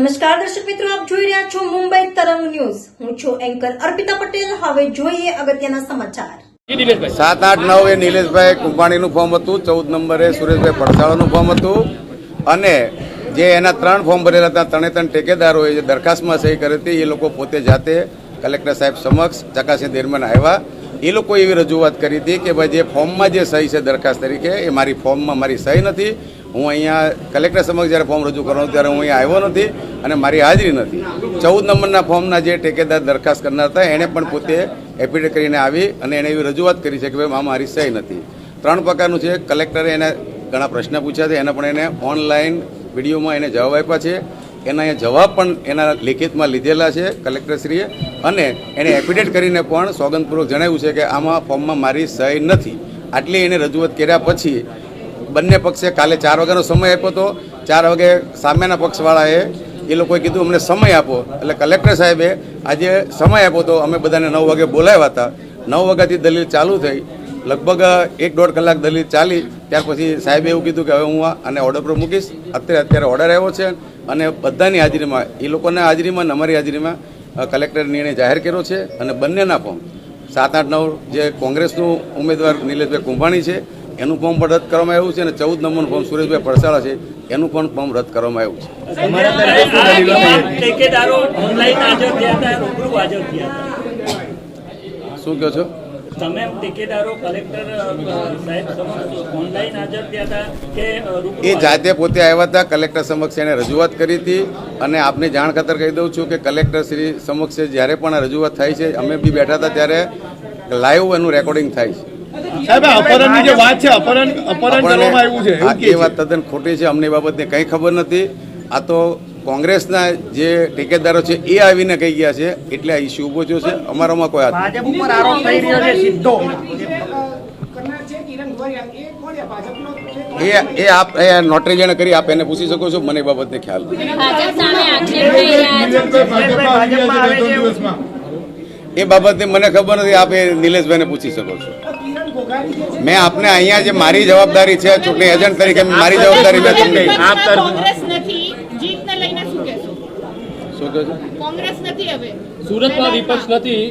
નમસ્કાર દર્શક મિત્રો આપ જોઈ રહ્યા છો મુંબઈ તરંગ ન્યૂઝ. હું છું એન્કર અર્પિતા પટેલ. હવે જોઈએ અગત્યના સમાચાર. સાત આઠ નવ એ નિલેશભાઈ કુંભાણીનું ફોર્મ હતું ચૌદ નંબરે સુરેશભાઈ પડસાળાનું ફોર્મ હતું. અને જે એના ત્રણ ફોર્મ ભરેલા હતા ત્રણે ત્રણ ઠેકેદારોએ જે દરખાસ્તમાં સહી કરી હતી એ લોકો પોતે જાતે કલેક્ટર સાહેબ સમક્ષ ચકાસણી દરમિયાન આવ્યા. એ લોકો એવી રજૂઆત કરી હતી કે ભાઈ જે ફોર્મમાં જે સહી છે દરખાસ્ત તરીકે એ મારી ફોર્મમાં મારી સહી નથી. હું અહીંયા કલેક્ટર સમક્ષ જ્યારે ફોર્મ રજૂ કરવાનું ત્યારે હું અહીંયા આવ્યો નથી અને મારી હાજરી નથી. ચૌદ નંબરના ફોર્મના જે ઠેકેદાર દરખાસ્ત કરનાર હતા, એણે પણ પોતે એફિડેવિટ કરીને આવી અને એણે એવી રજૂઆત કરી છે કે ભાઈ આ મારી સહી નથી. ત્રણ પ્રકારનું છે, કલેક્ટરે એને ઘણા પ્રશ્ન પૂછ્યા છે, એના પણ એને ઓનલાઈન વિડીયોમાં એને જવાબ આપ્યા છે. એના અહીંયા જવાબ પણ એના લિખિતમાં લીધેલા છે કલેક્ટરશ્રીએ અને એણે એફિડેટ કરીને પણ સોગંદપૂર્વક જણાવ્યું છે કે આમાં ફોર્મમાં મારી સહી નથી. આટલી એને રજૂઆત કર્યા પછી બંને પક્ષે કાલે ચાર વાગ્યાનો સમય આપ્યો હતો. ચાર વાગે સામેના પક્ષવાળાએ એ લોકોએ કીધું, અમને સમય આપો. એટલે કલેક્ટર સાહેબે આજે સમય આપ્યો હતો. અમે બધાને નવ વાગે બોલાવ્યા હતા. નવ વાગ્યાથી દલીલ ચાલુ થઈ. લગભગ એક દોઢ કલાક દલીલ ચાલી. ત્યાર પછી સાહેબે એવું કીધું કે, હવે હું આને ઓર્ડર પર મૂકીશ. અત્યારે અત્યારે ઓર્ડર આવ્યો છે અને બધાની હાજરીમાં, એ લોકોના હાજરીમાં અને અમારી હાજરીમાં કલેક્ટર નિર્ણય જાહેર કર્યો છે અને બંનેના ફોર્મ સાત, આઠ, નવ જે કોંગ્રેસનું ઉમેદવાર નિલેશભાઈ કુંભાણી છે એનું ફોર્મ પણ રદ કરવામાં આવ્યું છે અને ચૌદ નંબરનું ફોર્મ સુરેશભાઈ પડસાળા છે. એનું પણ ફોર્મ રદ કરવામાં આવ્યું છે. શું કહો છો? તમે ઠેકેદારો કલેક્ટર અ, સાહેબ સમક્ષ ઓનલાઈન હાજર થયા હતા કે એ જાતે પોતે આવ્યા હતા કલેક્ટર સમક્ષ એણે રજૂઆત કરી હતી અને આપને જાણ ખાતર કહી દઉં છું કે કલેક્ટર શ્રી સમક્ષ જ્યારે પણ રજૂઆત થાય છે અમે બી બેઠા હતા ત્યારે લાઈવ એનું રેકોર્ડિંગ થાય છે. સાહેબ અપહરણની જે વાત છે અપહરણ અપહરણ કરવામાં આવ્યું છે આ એવું કે એ વાત તદ્દન ખોટી છે અમને બાબતને કંઈ ખબર નથી. આ તો કોંગ્રેસના જે ઠેકેદારો છે એ આવીને કહી ગયા છે એટલે આ ઇસ્યુ ઊભો થયો છે. અમારામાં કોઈ ભાજપ ઉપર આરોપ થઈ રહ્યો છે સીધો. કરનાર છે કિરણ ગોરિયા એ કોણ છે ભાજપનો છે એ એ આપ એ નોટરી જેણે કરી આપ એને પૂછી શકો છો મને એ બાબતને ખ્યાલ નથી. ભાજપ સામે આક્ષેપ થઈ રહ્યા છે. ભાજપમાં આવી ગયા છે બે ત્રણ દિવસમાં. એ બાબતે મને ખબર નથી આપ એ નિલેશભાઈને પૂછી શકો છે. મેં આપને અહીંયા જે મારી જવાબદારી છે ચૂંટણી એજન્ટ તરીકે મારી જવાબદારી મેં તમને કોંગ્રેસ નથી. જીતને લઈને શું કહેશો? શું કહો કોંગ્રેસ નથી હવે. સુરતમાં વિપક્ષ નથી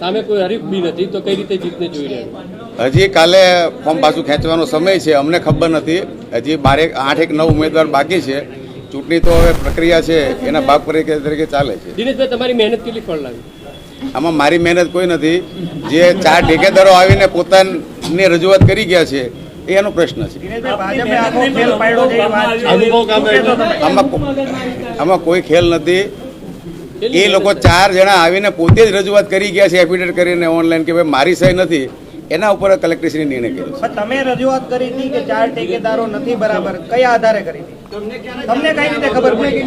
સામે કોઈ હરીફ બી નથી તો કઈ રીતે જીતને જોઈ રહ્યા હજી કાલે ફોર્મ પાછું ખેંચવાનો સમય છે અમને ખબર નથી. હજી બારેક આઠ એક નવ ઉમેદવાર બાકી છે. ચૂંટણી તો હવે પ્રક્રિયા છે એના ભાગ તરીકે તરીકે ચાલે છે. દિનેશભાઈ તમારી મહેનત કેટલી ફળ લાવી આમાં મારી મહેનત કોઈ નથી. જે ચાર ઠેકેદારો આવીને પોતાની રજૂઆત કરી ગયા છે એ એનો પ્રશ્ન છે. આમાં કોઈ ખેલ નથી. એ લોકો ચાર જણા આવીને પોતે જ રજૂઆત કરી ગયા છે એફિડેટ કરીને ઓનલાઈન કે ભાઈ મારી સહી નથી. એના ઉપર કલેક્ટરશ્રી નિર્ણય કર્યો તમે રજૂઆત કરી હતી કે ચાર ઠેકેદારો નથી બરાબર કયા આધારે કરી તમને કઈ રીતે ખબર પડી?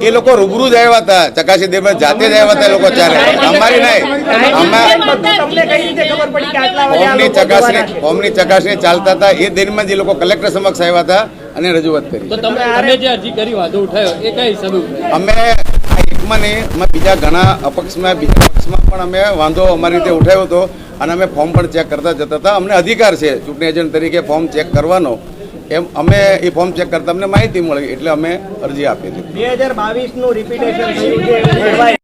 એ લોકો રૂબરૂ જ આવ્યા હતા ચકાસી દેવ જાતે જ આવ્યા હતા એ લોકો ચાલે અમારી નહીં. ચકાસણી? ફોર્મની ચકાસણી ચાલતા હતા. એ દિનમાં જે લોકો કલેક્ટર સમક્ષ આવ્યા હતા અને રજૂઆત કરી. તો તમે તમે જે અરજી કરી વાંધો ઉઠાયો એ કઈ હિસાબે અમે નહીં, અમે બીજા ઘણા અપક્ષમાં, બીજા પક્ષમાં પણ અમે વાંધો અમારી રીતે ઉઠાવ્યો હતો અને અમે ફોર્મ પણ ચેક કરતા જતા હતા. અમને અધિકાર છે, ચૂંટણી એજન્ટ તરીકે ફોર્મ ચેક કરવાનો. એમ અમે એ ફોર્મ ચેક કરતા અમને માહિતી મળી, એટલે અમે અરજી આપી હતી. બે હજાર બાવીસનું રિપીટેશન